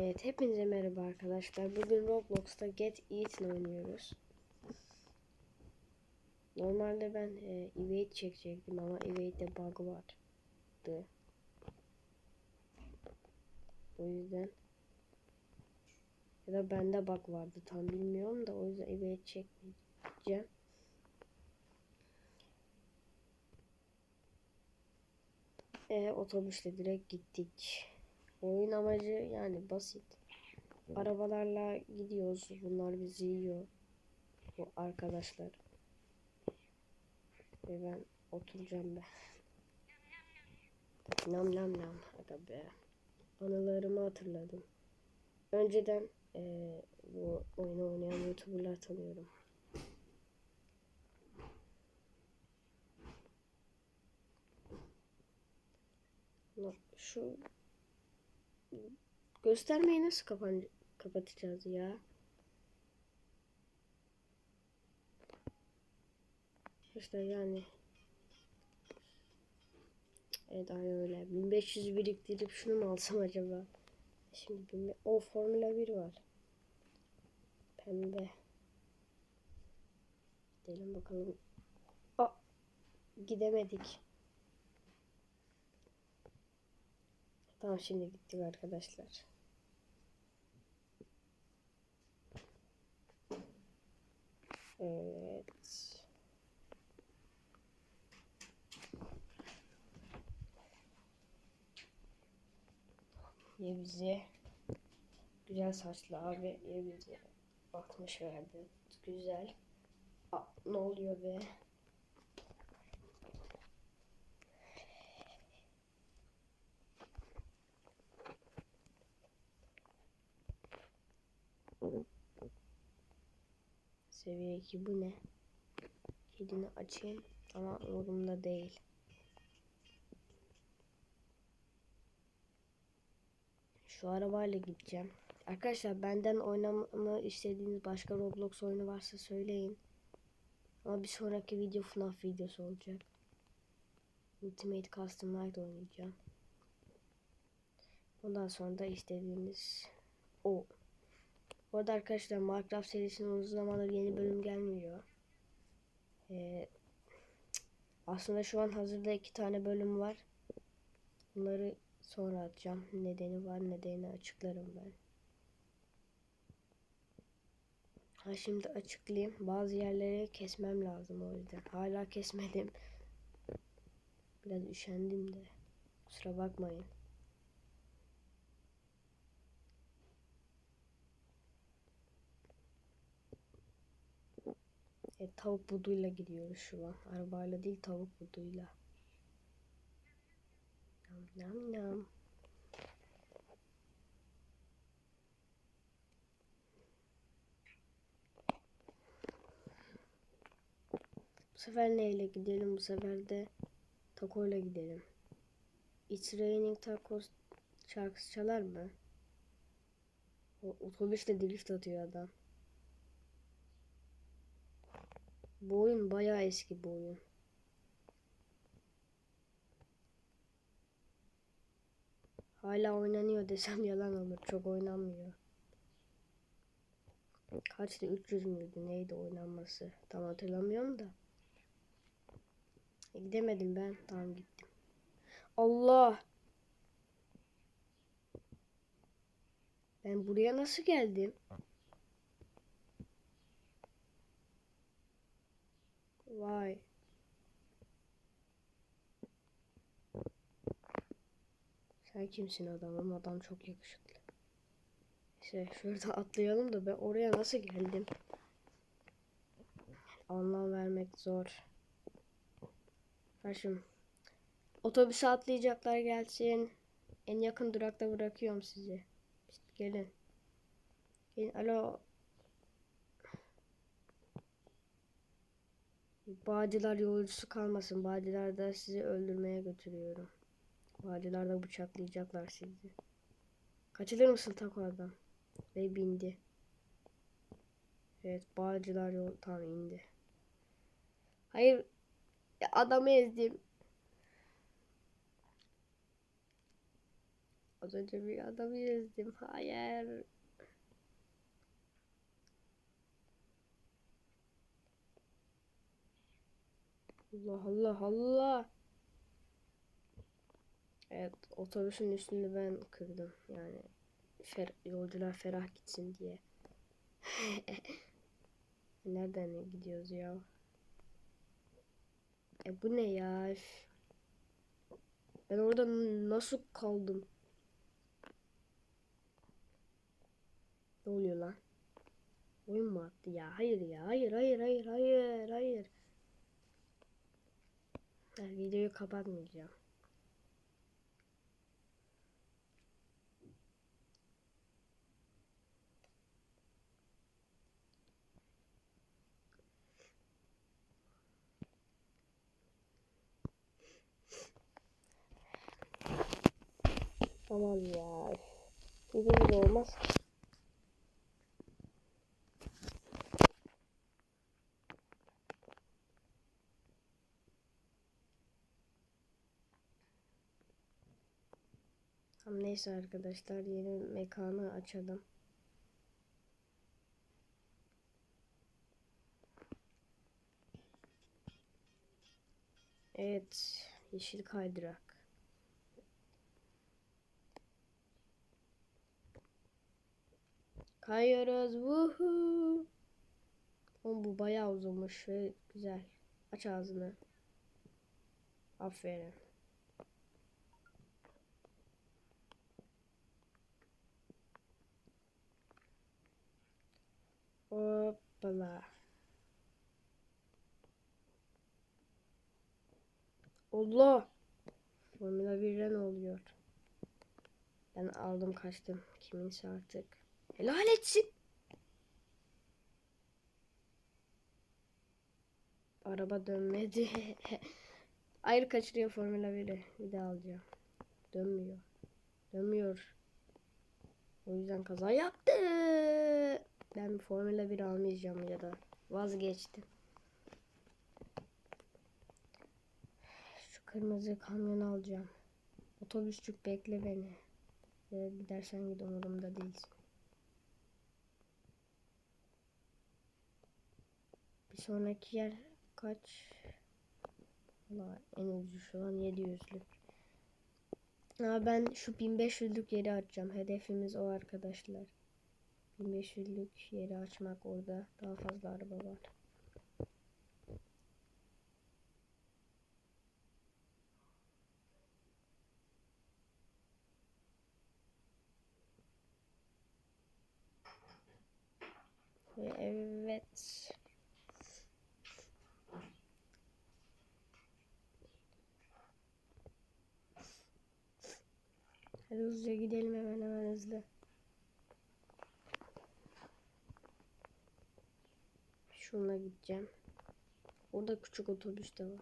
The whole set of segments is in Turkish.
Evet hepinize merhaba arkadaşlar. Bugün Roblox'ta Get Eaten oynuyoruz. Normalde ben e, Evade çekecektim ama Evade'de bug vardı. O yüzden ya da bende bug vardı tam bilmiyorum da o yüzden Evade çekmeyeceğim. E, otobüsle direkt gittik. Oyun amacı yani basit. Arabalarla gidiyoruz. Bunlar bizi yiyor. Bu arkadaşlar. Ve ben oturacağım be. Nam nam nam. Hadi be. Anılarımı hatırladım. Önceden eee, bu oyunu oynayan YouTuber'lar tanıyorum. Şu göstermeyi nasıl kapan kapatacağız ya? İşte yani Evet aynen öyle. 1500 biriktirip şunu mu alsam acaba? Şimdi bir, o Formula 1 var. Pembe. Gidelim bakalım. Aa, gidemedik. Tamam şimdi gittik arkadaşlar. Evet. Bize güzel saçlı abi ya bize 60 verdi. Güzel. Aa, ne oluyor be? Seviye 2 bu ne? Kedini açayım ama umurumda değil. Şu arabayla gideceğim. Arkadaşlar benden oynamamı istediğiniz başka Roblox oyunu varsa söyleyin. Ama bir sonraki video FNAF videosu olacak. Ultimate Custom Night oynayacağım. Ondan sonra da istediğiniz o. Bu arada arkadaşlar Minecraft serisinin uzun zamandır yeni bölüm gelmiyor. Ee, aslında şu an hazırda iki tane bölüm var. Bunları sonra atacağım. Nedeni var nedeni açıklarım ben. Ha şimdi açıklayayım. Bazı yerleri kesmem lazım o yüzden. Hala kesmedim. Biraz üşendim de. Kusura bakmayın. E, tavuk buduyla gidiyoruz şu an. Arabayla değil tavuk buduyla. Nam nam nam. Bu sefer neyle gidelim? Bu sefer de takoyla gidelim. It's raining tacos şarkısı çalar mı? O, otobüsle drift atıyor adam. Bu oyun bayağı eski bu oyun. Hala oynanıyor desem yalan olur. Çok oynanmıyor. Kaçtı? 300 müydü? Neydi oynanması? Tam hatırlamıyorum da. E, gidemedim ben. Tamam gittim. Allah! Ben buraya nasıl geldim? Kimsin adamım? Adam çok yakışıklı. İşte şurada atlayalım da ben oraya nasıl geldim? Anlam vermek zor. Karşım. Otobüse atlayacaklar gelsin. En yakın durakta bırakıyorum sizi. İşte gelin. Gelin. Alo. Bağcılar yolcusu kalmasın. Bağcılar da sizi öldürmeye götürüyorum. Bağcılar da bıçaklayacaklar sizi. Kaçılır mısın tak oradan? Ve bindi. Evet bağcılar yol tam indi. Hayır adamı ezdim. Az önce bir adamı ezdim. Hayır. Allah Allah Allah. Evet otobüsün üstünü ben kırdım. Yani fer yolcular ferah gitsin diye. Nereden gidiyoruz ya? E bu ne ya? Ben orada nasıl kaldım? Ne oluyor lan? Oyun mu attı ya? Hayır ya. Hayır hayır hayır hayır hayır. Ha, videoyu kapatmayacağım. Tamam ya. Bugün de olmaz. Tamam neyse arkadaşlar yeni mekanı açalım. Evet, yeşil kaydırak. Kayıyoruz. Woohoo. Oğlum bu bayağı uzunmuş ve güzel. Aç ağzını. Aferin. Hoppala. Allah. Formula 1'de ne oluyor? Ben aldım kaçtım. Kiminse artık. Helal etsin. Araba dönmedi. Ayrı kaçırıyor Formula 1'i. Bir daha alacağım. Dönmüyor. Dönmüyor. O yüzden kaza yaptı. Ben Formula 1 almayacağım ya da vazgeçtim. Şu kırmızı kamyonu alacağım. Otobüsçük bekle beni. Ya gidersen git umurumda değilsin. Bir sonraki yer kaç? Valla en ucuz şu an 700'lük. Ama ben şu 1500'lük yeri açacağım. Hedefimiz o arkadaşlar. 1500'lük yeri açmak orada. Daha fazla araba var. Ve evet. Hızlıca gidelim hemen hemen hızlı. Şuna gideceğim. Orada küçük otobüs de var.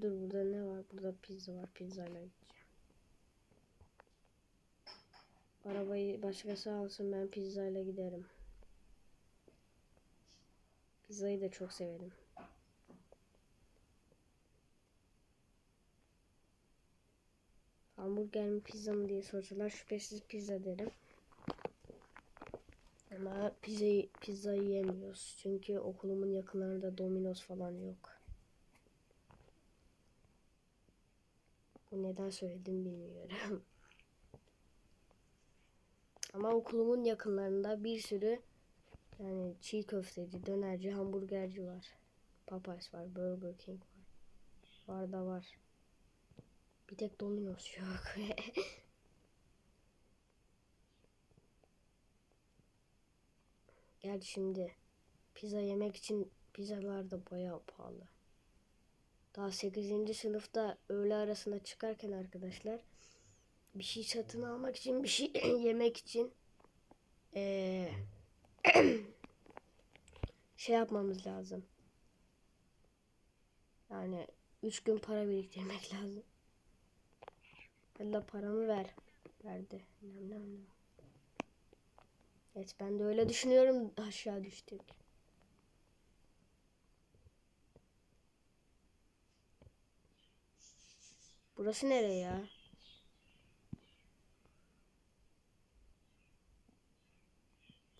Dur burada ne var? Burada pizza var. Pizzayla gideceğim. Arabayı başkası alsın ben pizzayla giderim. Pizzayı da çok severim. Hamburger mi pizza mı diye sorsalar şüphesiz pizza derim. Ama pizza, pizza yiyemiyoruz. Çünkü okulumun yakınlarında Domino's falan yok. Bu neden söyledim bilmiyorum. Ama okulumun yakınlarında bir sürü yani çiğ köfteci, dönerci, hamburgerci var. Popeyes var, Burger King var. Var da var. Bir tek Domino's yok. Gel şimdi pizza yemek için pizzalar da bayağı pahalı. Daha 8. sınıfta öğle arasında çıkarken arkadaşlar bir şey satın almak için bir şey yemek için ee, şey yapmamız lazım. Yani 3 gün para biriktirmek lazım. Allah paramı ver. Verdi. Nem nem nem. Evet ben de öyle düşünüyorum. Aşağı düştük. Burası nereye ya?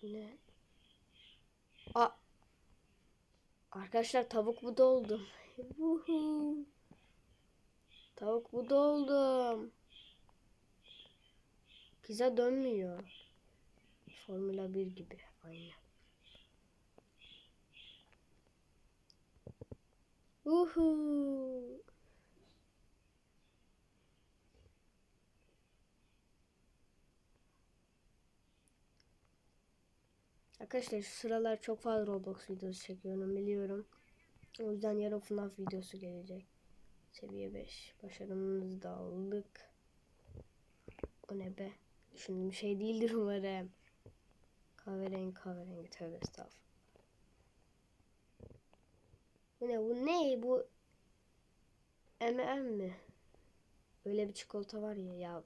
Ne? A Arkadaşlar tavuk budu oldum. Tavuk budu oldum. Pizza dönmüyor. Formula 1 gibi aynı. Uhu. Arkadaşlar şu sıralar çok fazla Roblox videosu çekiyorum biliyorum. O yüzden yarın FNAF videosu gelecek. Seviye 5. Başarımızı da aldık. O ne be? Düşündüğüm şey değildir umarım. Kahverengi kahverengi tövbe estağfurullah. Bu ne bu ne bu? M&M mi? Öyle bir çikolata var ya ya.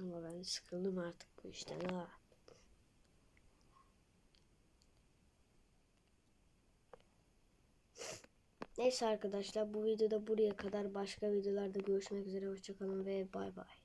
Ama ben sıkıldım artık bu işten ha. Neyse arkadaşlar bu videoda buraya kadar başka videolarda görüşmek üzere hoşçakalın ve bay bay.